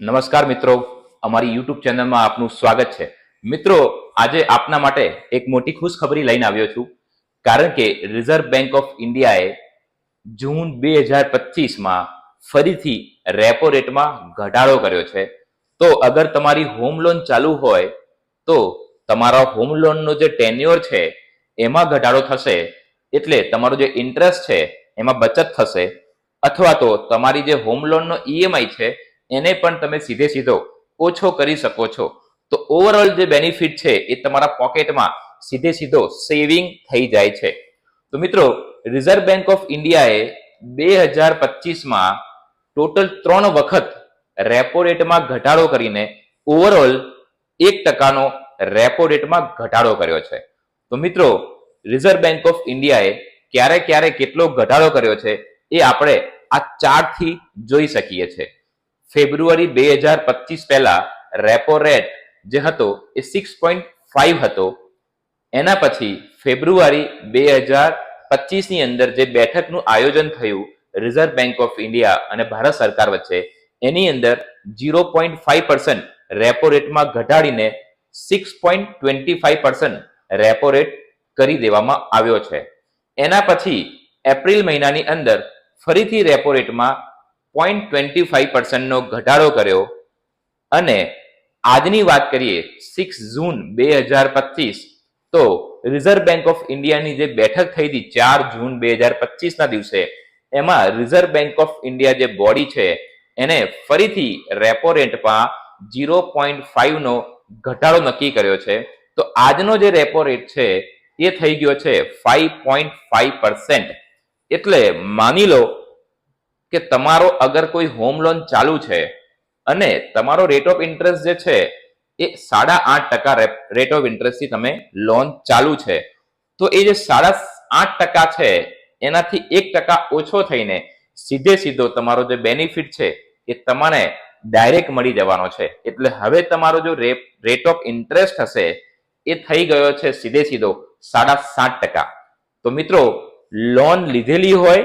નમસ્કાર મિત્રો. અમારી યુટ્યુબ ચેનલમાં આપનું સ્વાગત છે. મિત્રો, આજે આપના માટે એક મોટી ખુશખબરી લઈને આવ્યો છું. કારણ કે રિઝર્વ બેંક ઓફ ઇન્ડિયાએ જૂન બે હજાર પચીસમાં ફરીથી રેપો રેટમાં ઘટાડો કર્યો છે. તો અગર તમારી હોમ લોન ચાલુ હોય, તો તમારા હોમ લોનનો જે ટેન્યોર છે, એમાં ઘટાડો થશે. એટલે તમારો જે ઇન્ટરેસ્ટ છે, એમાં બચત થશે. અથવા તો તમારી જે હોમ લોનનો ઈએમઆઈ છે એને પણ તમે સીધે સીધો ઓછો કરી શકો છો. તો ઓવરઓલ જે બેનિફિટ છે એ તમારા પોકેટમાં સીધે સીધો સેવિંગ થઈ જાય છે. તો મિત્રો રિઝર્વ બેંક ઓફ ઇન્ડિયાએ બે હજાર પચીસમાં ટોટલ ત્રણ વખત રેપો રેટમાં ઘટાડો કરીને ઓવરઓલ એક ટકાનો રેપો રેટમાં ઘટાડો કર્યો છે. તો મિત્રો રિઝર્વ બેંક ઓફ ઇન્ડિયાએ ક્યારે ક્યારે કેટલો ઘટાડો કર્યો છે એ આપણે આ ચાર્ટથી જોઈ શકીએ છીએ. ફેબ્રુઆરી બે હજાર પચીસ પહેલા રેપો રેટ જે હતો એ સિક્સ પોઈન્ટ ફાઈવ હતો. એના પછી ફેબ્રુઆરી બે હજાર પચીસની અંદર જે બેઠકનું આયોજન થયું રિઝર્વ બેંક ઓફ ઇન્ડિયા અને ભારત સરકાર વચ્ચે, એની અંદર zero point five percent repo રેટમાં ઘટાડીને six point twenty five percent repo rate કરી દેવામાં આવ્યો છે. એના પછી એપ્રિલ મહિનાની અંદર ફરીથી રેપો રેટમાં પોઈન્ટ ટ્વેન્ટી ફાઈવ પર્સન્ટનો ઘટાડો કર્યો અને આજની વાત કરીએ સિક્સ જૂન બે હજાર પચીસ, તો રિઝર્વ બેંક ઓફ ઇન્ડિયાની જે બેઠક થઈ હતી ચાર જૂન બે હજાર પચીસના દિવસે, એમાં રિઝર્વ બેંક ઓફ ઇન્ડિયા જે બોડી છે, એને ફરીથી રેપો રેટમાં ઝીરો પોઈન્ટ ફાઈવનો ઘટાડો નક્કી કર્યો છે. તો આજનો જે રેપો રેટ છે, એ થઈ ગયો છે ફાઈવ પોઈન્ટ ફાઈવ પર્સન્ટ એટલે માની લો કે તમારો અગર કોઈ હોમ લોન ચાલુ છે અને તમારો રેટ ઓફ ઇન્ટરેસ્ટ જે છે એ સાડા આઠ ટકા રેટ ઓફ ઇન્ટરેસ્ટથી તમે લોન ચાલુ છે. તો એ જે સાડા આઠ ટકા છે, એનાથી એક ટકા ઓછો થઈને સીધે સીધો તમારો જે બેનિફિટ છે એ તમને ડાયરેક્ટ મળી જવાનો છે. એટલે હવે તમારો જો રેટ ઓફ ઇન્ટરેસ્ટ હશે, એ થઈ ગયો છે સીધે સીધો સાડા સાત ટકા. તો મિત્રો લોન લીધેલી હોય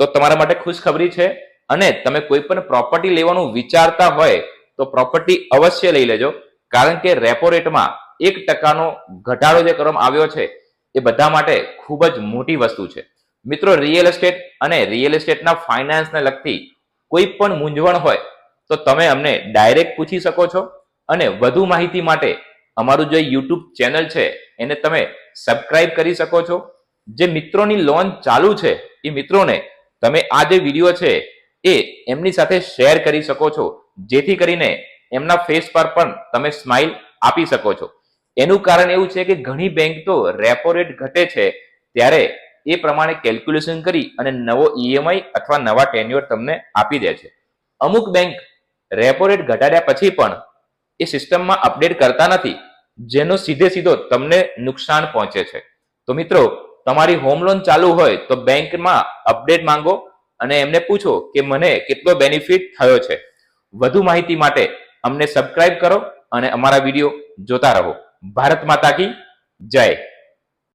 તો તમારા માટે ખુશખબરી છે અને તમે કોઈ પણ પ્રોપર્ટી લેવાનું વિચારતા હોય તો પ્રોપર્ટી અવશ્ય લઈ લેજો. કારણ કે રેપો રેટમાં એક ટકાનો ઘટાડો જે કરવામાં આવ્યો છે એ બધા માટે ખૂબ જ મોટી વસ્તુ છે. મિત્રો રિયલ એસ્ટેટ અને રિયલ એસ્ટેટના ફાઇનાન્સને લગતી કોઈ પણ મૂંઝવણ હોય તો તમે અમને ડાયરેક્ટ પૂછી શકો છો અને વધુ માહિતી માટે અમારું જે યુટ્યુબ ચેનલ છે એને તમે સબસ્ક્રાઇબ કરી શકો છો. જે મિત્રોની લોન ચાલુ છે એ મિત્રોને તમે આ જે વીડિયો છે, એ એમની સાથે શેર કરી શકો છો. જેથી કરીને એમના ફેસ પર પણ તમે સ્માઇલ આપી શકો છો. એનું કારણ એવું છે કે ઘણી બેંક તો રેપો રેટ ઘટે છે, ત્યારે એ પ્રમાણે કેલ્ક્યુલેશન કરી અને નવો ઈએમઆઈ અથવા નવા ટેન્યુઅર તમને આપી દે છે. અમુક બેંક રેપો રેટ ઘટાડ્યા પછી પણ એ સિસ્ટમમાં અપડેટ કરતા નથી, જેનો સીધે સીધો તમને નુકસાન પહોંચે છે. તો મિત્રો તમારી હોમ લોન ચાલુ હોય તો બેંકમાં અપડેટ માંગો અને એમને પૂછો કે મને કેટલો બેનિફિટ થયો છે. વધુ માહિતી માટે અમને સબસ્ક્રાઇબ કરો અને અમારા વીડિયો જોતા રહો. ભારત માતા કી જય.